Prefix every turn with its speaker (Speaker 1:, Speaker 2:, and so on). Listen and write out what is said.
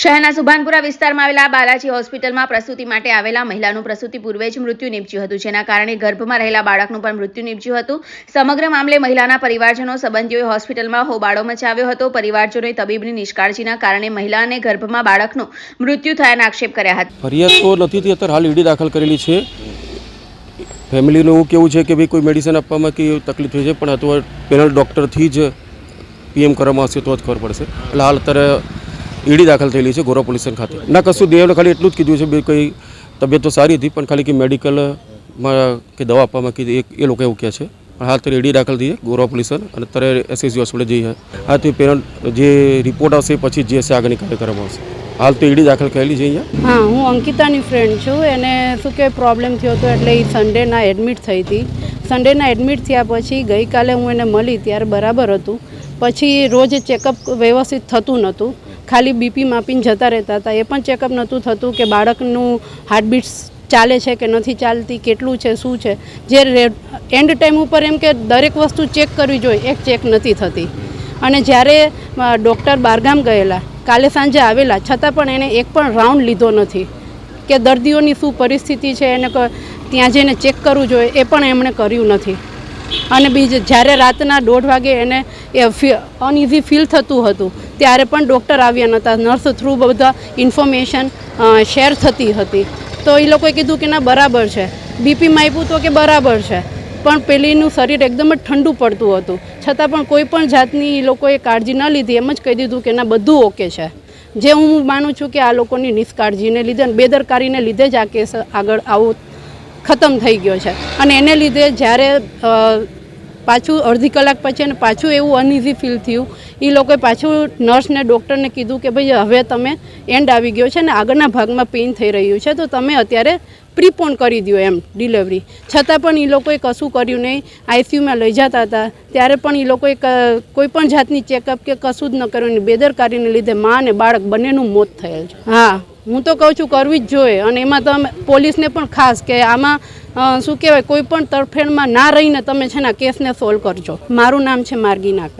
Speaker 1: શહેરના સુભાનપુરા વિસ્તારમાં આવેલા બાલાજી હોસ્પિટલમાં પ્રસૂતિ માટે આવેલા મહિલાનું પ્રસૂતિ પૂર્વે જ મૃત્યુ નીપજ્યું હતું, જેના કારણે ગર્ભમાં રહેલા બાળકનું પણ મૃત્યુ નીપજ્યું હતું. સમગ્ર મામલે મહિલાના પરિવારજનો, સંબંધીઓએ હોસ્પિટલમાં હોબાળો મચાવ્યો હતો. પરિવારજનોએ તબીબની નિષ્કાળજીના કારણે મહિલા અને ગર્ભમાં બાળકનું મૃત્યુ થયાના આક્ષેપ કર્યા હતા.
Speaker 2: ફરિયાદ તો નથી થઈ અત્યારે હાલ ઈડી દાખલ કરેલી છે. ફેમિલીનું એવું કેવું છે કે ભાઈ કોઈ મેડિસિન આપવામાં કે તકલીફ થઈ છે, પણ અથવા પેનલ ડૉક્ટરથી જ પીએમ કરવામાં આવશે તો જ ખબર પડશે. એટલે હાલ અત્યારે ઈડી દાખલ થયેલી છે ગોરા પોલીસ ખાતે. ના, કશું દેવને ખાલી એટલું જ કીધું છે, બે કોઈ તબિયત તો સારી હતી, પણ ખાલી કે મેડિકલમાં કે દવા આપવામાં કીધી, એ લોકો એવું કહે છે. હાલ તો ઈડી દાખલ થઈ છે, ગોરા પોલીસ અને અત્યારે એસએસજી હોસ્પિટલ જઈએ હાથી પેરેન્ટ જે રિપોર્ટ આવશે પછી જે હશે આગળની કાર્યક્રમ આવશે. હાલ તો ઈડી દાખલ કરેલી છે અહીંયા.
Speaker 3: હા, હું અંકિતાની ફ્રેન્ડ છું. એને શું કે પ્રોબ્લેમ થયો હતો એટલે એ સન્ડેના એડમિટ થઈ હતી. સન્ડેના એડમિટ થયા પછી ગઈકાલે હું એને મળી, ત્યારે બરાબર હતું. પછી રોજ ચેકઅપ વ્યવસ્થિત થતું નહોતું ખાલી બીપી માપીને જતા રહેતા હતા. એ પણ ચેકઅપ નહોતું થતું કે બાળકનું હાર્ટબીટ્સ ચાલે છે કે નથી ચાલતી, કેટલું છે, શું છે. જે એન્ડ ટાઈમ ઉપર એમ કે દરેક વસ્તુ ચેક કરવી જોઈએ, એક ચેક નથી થતી. અને જ્યારે ડૉક્ટર બારગામ ગયેલા, કાલે સાંજે આવેલા, છતાં પણ એણે એક પણ રાઉન્ડ લીધો નથી. કે દર્દીઓની શું પરિસ્થિતિ છે, એને ત્યાં જઈને ચેક કરવું જોઈએ, એ પણ એમણે કર્યું નથી. અને બીજે જ્યારે રાતના દોઢ વાગે એને એ અનઇઝી ફીલ થતું હતું, ત્યારે પણ ડૉક્ટર આવ્યા નહોતા નર્સ થ્રુ બધા ઇન્ફોર્મેશન શેર થતી હતી. તો એ લોકોએ કીધું કે ના, બરાબર છે. બીપીમાં આપ્યું તો કે બરાબર છે. પણ પેલીનું શરીર એકદમ જ ઠંડુ પડતું હતું. છતાં પણ કોઈ પણ જાતની એ લોકોએ કાળજી ન લીધી, એમ જ કહી દીધું કે ના, બધું ઓકે છે. જે હું માનું છું કે આ લોકોની નિષ્કાળજીને લીધે બેદરકારીને લીધે જ આ કેસ આગળ આવો ખતમ થઈ ગયો છે. અને એને લીધે જ્યારે પાછું અડધી કલાક પછી અને પાછું એવું અનઇઝી ફીલ થયું એ લોકોએ પાછું નર્સને ડૉક્ટરને કીધું કે ભાઈ હવે તમે એન્ડ આવી ગયો છે અને આગળના ભાગમાં પેઇન થઈ રહ્યું છે, તો તમે અત્યારે પ્રીપોન કરી દો એમ ડિલિવરી છતાં પણ એ લોકોએ કશું કર્યું નહીં. આઈસીયુમાં લઈ જતા હતા. ત્યારે પણ એ લોકોએ કોઈ પણ જાતની ચેકઅપ કે કશું જ ન કર્યું. બેદરકારીને લીધે મા અને બાળક બંનેનું મોત થયેલ છે. હા. હું તો કહું છું કરવી જ જોઈએ. અને એમાં તમે પોલીસને પણ ખાસ કે આમાં શું કહેવાય, કોઈ પણ તરફેણમાં ના રહીને તમે છે ને કેસને સોલ્વ કરજો. મારું નામ છે માર્ગી નાકર